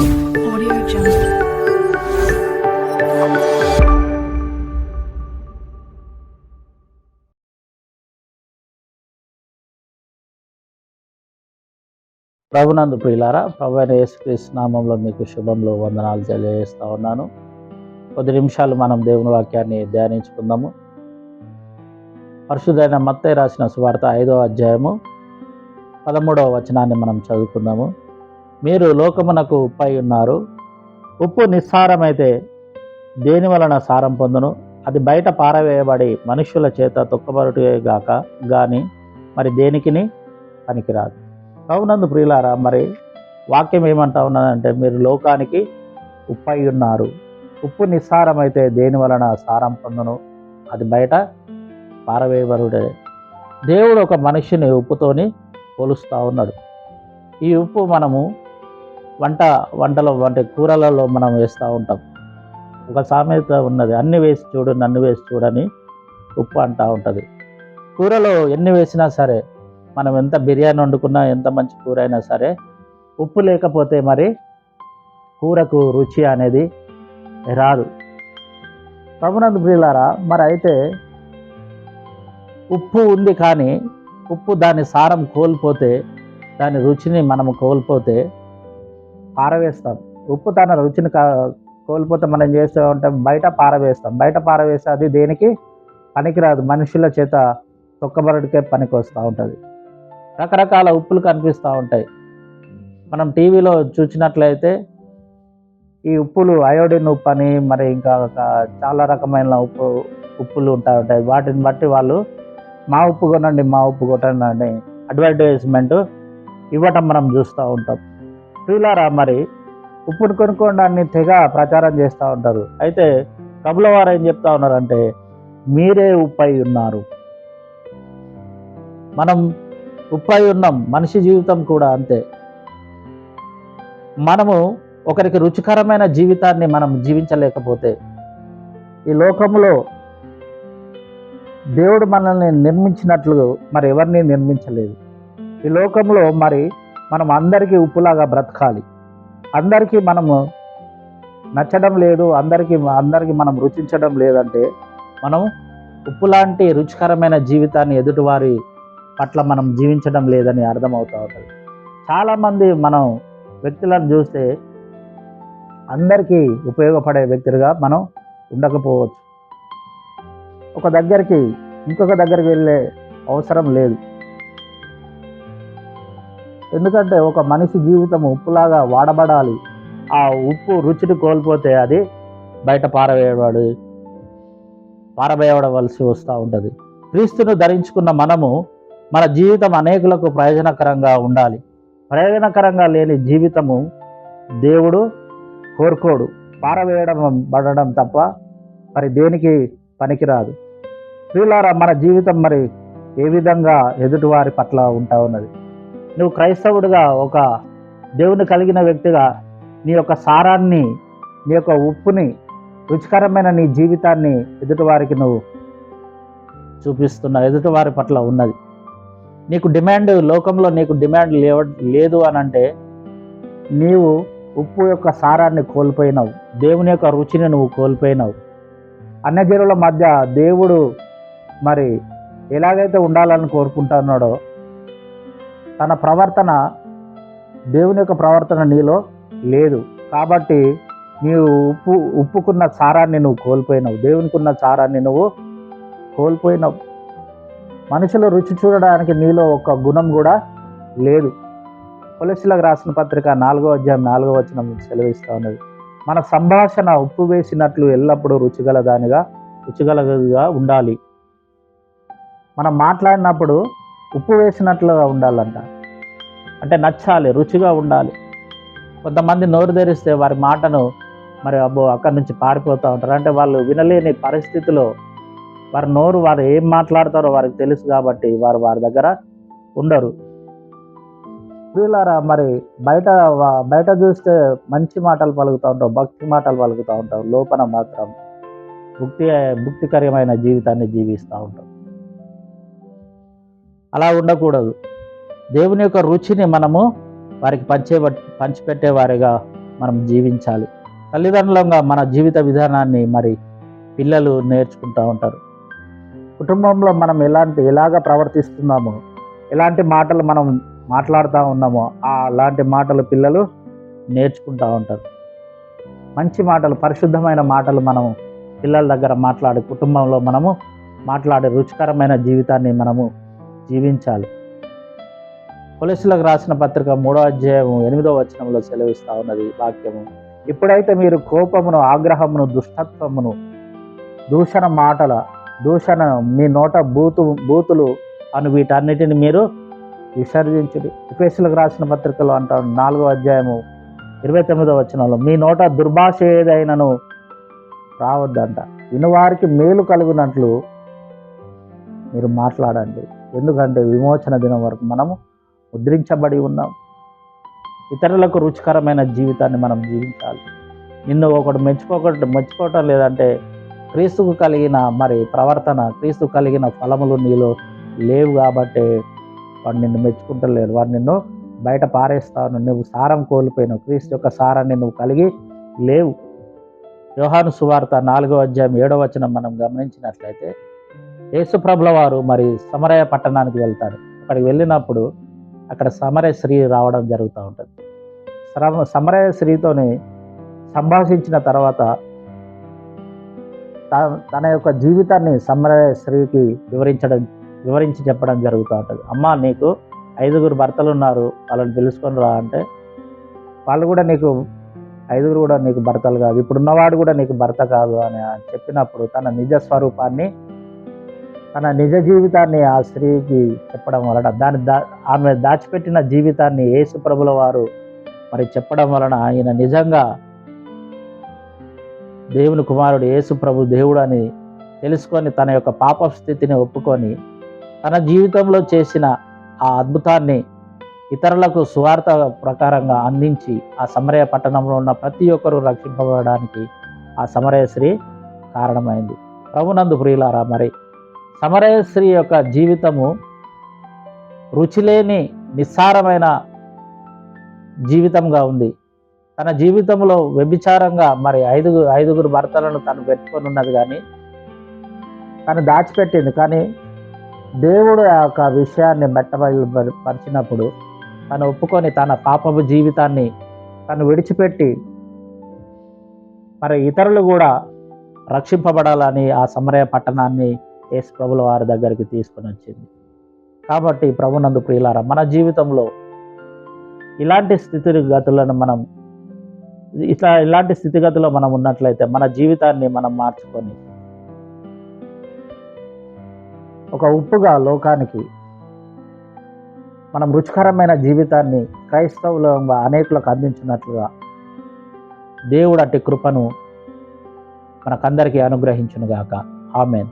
ప్రభునందు ప్రియులారా ప్రభు అయిన యేసుక్రీస్తు నామంలో మీకు శుభంలో వందనాలు తెలియజేస్తూ ఉన్నాను. కొద్ది నిమిషాలు మనం దేవుని వాక్యాన్ని ధ్యానించుకుందాము. పరిశుద్ధైన మత్తయ్య రాసిన సువార్త ఐదో అధ్యాయము పదమూడవ వచనాన్ని మనం చదువుకుందాము. మీరు లోకమునకు ఉప్పై ఉన్నారు. ఉప్పు నిస్సారమైతే దేని వలన సారం పొందును? అది బయట పారవేయబడి మనుష్యుల చేత తొక్కబరుటే గాక గాని మరి దేనికిని? పనికిరాదు. అవునందు ప్రియులారా మరి వాక్యం ఏమంటా ఉన్నదంటే మీరు లోకానికి ఉప్పై ఉన్నారు. ఉప్పు నిస్సారమైతే దేని వలన సారం పొందును? అది బయట పారవేయబరుడే దేవుడు ఒక మనిషిని ఉప్పుతోని పోలుస్తూ ఉన్నాడు. ఈ ఉప్పు మనము వంట వంటలో వంట కూరలలో మనం వేస్తూ ఉంటాం. ఒక సామెత ఉన్నది అన్ని వేసి చూడు నన్ను వేసి చూడని ఉప్పు అంటూ ఉంటుంది. కూరలో ఎన్ని వేసినా సరే మనం ఎంత బిర్యానీ వండుకున్నా ఎంత మంచి కూర అయినా సరే ఉప్పు లేకపోతే మరి కూరకు రుచి అనేది రాదు. ప్రభునందు ప్రియులారా మరి అయితే ఉప్పు ఉంది కానీ ఉప్పు దాని సారం కోల్పోతే దాని రుచిని మనము కోల్పోతే పారవేస్తాం ఉప్పు తన రుచిని కోల్పోతే మనం చేస్తూ ఉంటాం బయట పారవేస్తాం. బయట పారవేస్తే అది దేనికి? పనికిరాదు. మనుషుల చేత తొక్కబరడికే పనికి వస్తూ ఉంటుంది. రకరకాల ఉప్పులు కనిపిస్తూ ఉంటాయి. మనం టీవీలో చూసినట్లయితే ఈ ఉప్పులు అయోడిన్ ఉప్పు అని మరి ఇంకా చాలా రకమైన ఉప్పు ఉప్పులు ఉంటా ఉంటాయి. వాటిని బట్టి వాళ్ళు మా ఉప్పు కొనండి మా ఉప్పు కొనండి అడ్వర్టైజ్మెంట్ ఇవ్వటం మనం చూస్తూ ఉంటాం. ప్రియులారా మరి ఉప్పును కొనుక్కోవడాన్ని తెగ ప్రచారం చేస్తూ ఉంటారు. అయితే ప్రభుల వారు ఏం చెప్తా ఉన్నారంటే మీరే ఉప్పై ఉన్నారు. మనం ఉప్పై ఉన్నాం మనిషి జీవితం కూడా అంతే. మనము ఒకరికి రుచికరమైన జీవితాన్ని మనం జీవించలేకపోతే ఈ లోకంలో దేవుడు మనల్ని నిర్మించినట్లు మరి ఎవరిని నిర్మించలేదు. ఈ లోకంలో మరి మనం అందరికీ ఉప్పులాగా బ్రతకాలి. అందరికీ మనము నచ్చడం లేదు అందరికీ అందరికీ మనం రుచించడం లేదంటే మనం ఉప్పు లాంటి రుచికరమైన జీవితాన్ని ఎదుటివారి పట్ల మనం జీవించడం లేదని అర్థమవుతూ ఉంటుంది. చాలామంది మనం వ్యక్తులను చూస్తే అందరికీ ఉపయోగపడే వ్యక్తులుగా మనం ఉండకపోవచ్చు. ఒక దగ్గరికి ఇంకొక దగ్గరికి వెళ్ళే అవసరం లేదు. ఎందుకంటే ఒక మనిషి జీవితం ఉప్పులాగా వాడబడాలి. ఆ ఉప్పు రుచిని కోల్పోతే అది బయట పారవేయబడి పారవేయబడవలసి వస్తూ ఉంటుంది. క్రీస్తును ధరించుకున్న మనము మన జీవితం అనేకులకు ప్రయోజనకరంగా ఉండాలి. ప్రయోజనకరంగా లేని జీవితము దేవుడు కోరుకోడు. పారవేయడం పడడం తప్ప మరి దేనికి పనికిరాదు. ప్రియులారా మన జీవితం మరి ఏ విధంగా ఎదుటివారి పట్ల ఉంటా ఉన్నది? నువ్వు క్రైస్తవుడిగా ఒక దేవుని కలిగిన వ్యక్తిగా నీ యొక్క సారాన్ని నీ యొక్క ఉప్పుని రుచికరమైన నీ జీవితాన్ని ఎదుటివారికి నువ్వు చూపిస్తున్న ఎదుటివారి పట్ల ఉన్నది. నీకు డిమాండ్ లోకంలో నీకు డిమాండ్ లేవ లేదు అని అంటే నీవు ఉప్పు యొక్క సారాన్ని కోల్పోయినావు దేవుని యొక్క రుచిని నువ్వు కోల్పోయినావు. అన్యజనుల మధ్య దేవుడు మరి ఎలాగైతే ఉండాలని కోరుకుంటున్నాడో తన ప్రవర్తన దేవుని యొక్క ప్రవర్తన నీలో లేదు. కాబట్టి నీవు ఉప్పు ఉప్పుకున్న సారాన్ని నువ్వు కోల్పోయినావు. దేవునికి ఉన్న సారాన్ని నువ్వు కోల్పోయినావు. మనుషులు రుచి చూడడానికి నీలో ఒక గుణం కూడా లేదు. కొలసిలకు రాసిన పత్రిక నాలుగో అధ్యాయం నాలుగో వచ్చిన సెలవిస్తూ ఉన్నది. మన సంభాషణ ఉప్పు వేసినట్లు ఎల్లప్పుడూ రుచిగల దానిగా రుచిగలగా ఉండాలి. మనం మాట్లాడినప్పుడు ఉప్పు వేసినట్లుగా ఉండాలంట. అంటే నచ్చాలి రుచిగా ఉండాలి. కొంతమంది నోరు తెరిస్తే వారి మాటను మరి అబ్బో అక్కడి నుంచి పారిపోతూ ఉంటారు. అంటే వాళ్ళు వినలేని పరిస్థితిలో వారి నోరు వారు ఏం మాట్లాడతారో వారికి తెలుసు కాబట్టి వారు వారి దగ్గర ఉండరు. వీళ్ళారా మరి బయట బయట చూస్తే మంచి మాటలు పలుకుతూ ఉంటాం భక్తి మాటలు పలుకుతూ ఉంటాం. లోపల మాత్రం భుక్తి భుక్తికరమైన జీవితాన్ని జీవిస్తూ ఉంటాం. అలా ఉండకూడదు. దేవుని యొక్క రుచిని మనము వారికి పంచే పంచిపెట్టే వారిగా మనం జీవించాలి. తల్లిదండ్రులంగా మన జీవిత విధానాన్ని మరి పిల్లలు నేర్చుకుంటూ ఉంటారు. కుటుంబంలో మనం ఎలాంటి ఎలాగ ప్రవర్తిస్తున్నామో ఎలాంటి మాటలు మనం మాట్లాడుతూ ఉన్నామో అలాంటి మాటలు పిల్లలు నేర్చుకుంటూ ఉంటారు. మంచి మాటలు పరిశుద్ధమైన మాటలు మనం పిల్లల దగ్గర మాట్లాడే కుటుంబంలో మనము మాట్లాడే రుచికరమైన జీవితాన్ని మనము జీవించాలి. పోలీసులకు రాసిన పత్రిక మూడో అధ్యాయము ఎనిమిదో వచనంలో సెలవిస్తూ ఉన్నది వాక్యము. ఇప్పుడైతే మీరు కోపమును ఆగ్రహమును దుష్టత్వమును దూషణ మాటల దూషణ మీ నోట బూతు బూతులు అను వీటన్నిటిని మీరు విసర్జించుడి. ఎఫెసులకు రాసిన పత్రికలో అంటారు నాలుగో అధ్యాయము ఇరవై తొమ్మిదో వచనంలో మీ నోట దుర్భాష ఏదైనాను రావద్దంట. వినువారికి మేలు కలుగునట్లు మీరు మాట్లాడండి. ఎందుకంటే విమోచన దినం వరకు మనము ముద్రించబడి ఉన్నాం. ఇతరులకు రుచికరమైన జీవితాన్ని మనం జీవించాలి. నిన్ను ఒకటి మెచ్చుకోకటి మెచ్చుకోవటం లేదంటే క్రీస్తుకు కలిగిన మరి ప్రవర్తన క్రీస్తు కలిగిన ఫలములు నీలో లేవు కాబట్టి వాడు నిన్ను మెచ్చుకుంటలేడు. వాడు నిన్ను బయట పారేస్తాను నువ్వు సారం కోల్పోయినావు. క్రీస్తు యొక్క సారాన్ని నువ్వు కలిగి లేవు. యోహాను సువార్త నాలుగో అధ్యాయం ఏడో వచనం మనం గమనించినట్లయితే యేసుప్రభుల వారు మరి సమరయ పట్టణానికి వెళ్తాడు అక్కడికి వెళ్ళినప్పుడు అక్కడ సమరయ శ్రీ రావడం జరుగుతూ ఉంటుంది. సమరయ శ్రీతోని సంభాషించిన తర్వాత త- తన యొక్క జీవితాన్ని సమరయ శ్రీకి వివరించడం వివరించి చెప్పడం జరుగుతూ ఉంటుంది. అమ్మ నీకు ఐదుగురు భర్తలు ఉన్నారు వాళ్ళని తెలుసుకొని రా అంటే వాళ్ళు కూడా నీకు ఐదుగురు కూడా నీకు భర్తలు కాదు ఇప్పుడున్నవాడు కూడా నీకు భర్త కాదు అని చెప్పినప్పుడు తన నిజ స్వరూపాన్ని తన నిజ జీవితాన్ని ఆ స్త్రీకి చెప్పడం వలన దాని దా ఆమె దాచిపెట్టిన జీవితాన్ని యేసు ప్రభుల వారు మరి చెప్పడం వలన ఆయన నిజంగా దేవుని కుమారుడు యేసు ప్రభు దేవుడు అని తెలుసుకొని తన యొక్క పాప స్థితిని ఒప్పుకొని తన జీవితంలో చేసిన ఆ అద్భుతాన్ని ఇతరులకు సువార్త ప్రకారంగా అందించి ఆ సమరయ పట్టణంలో ఉన్న ప్రతి ఒక్కరూ రక్షింపబడడానికి ఆ సమరయ స్త్రీ కారణమైంది. ప్రభునందు ప్రియులారా మరి సమరయ స్త్రీ యొక్క జీవితము రుచిలేని నిస్సారమైన జీవితంగా ఉంది. తన జీవితంలో వ్యభిచారంగా మరి ఐదుగురు ఐదుగురు భర్తలను తను పెట్టుకొని ఉన్నది కానీ తను దాచిపెట్టింది. కానీ దేవుడు ఆ యొక్క విషయాన్ని బట్టబయలు పరిచినప్పుడు తను ఒప్పుకొని తన పాపపు జీవితాన్ని తను విడిచిపెట్టి మరి ఇతరులు కూడా రక్షింపబడాలని ఆ సమరయ పట్టణాన్ని యేసు ప్రభుల వారి దగ్గరికి తీసుకొని వచ్చింది. కాబట్టి ప్రభునందు ప్రియులార మన జీవితంలో ఇలాంటి స్థితిగతులను మనం ఇట్లా ఇలాంటి స్థితిగతిలో మనం ఉన్నట్లయితే మన జీవితాన్ని మనం మార్చుకొని ఒక ఉప్పుగా లోకానికి మనం రుచికరమైన జీవితాన్ని క్రైస్తవులంగా అనేకులకు అందించినట్లుగా దేవుడు అట్టి కృపను మనకందరికీ అనుగ్రహించునుగాక. ఆమెన్.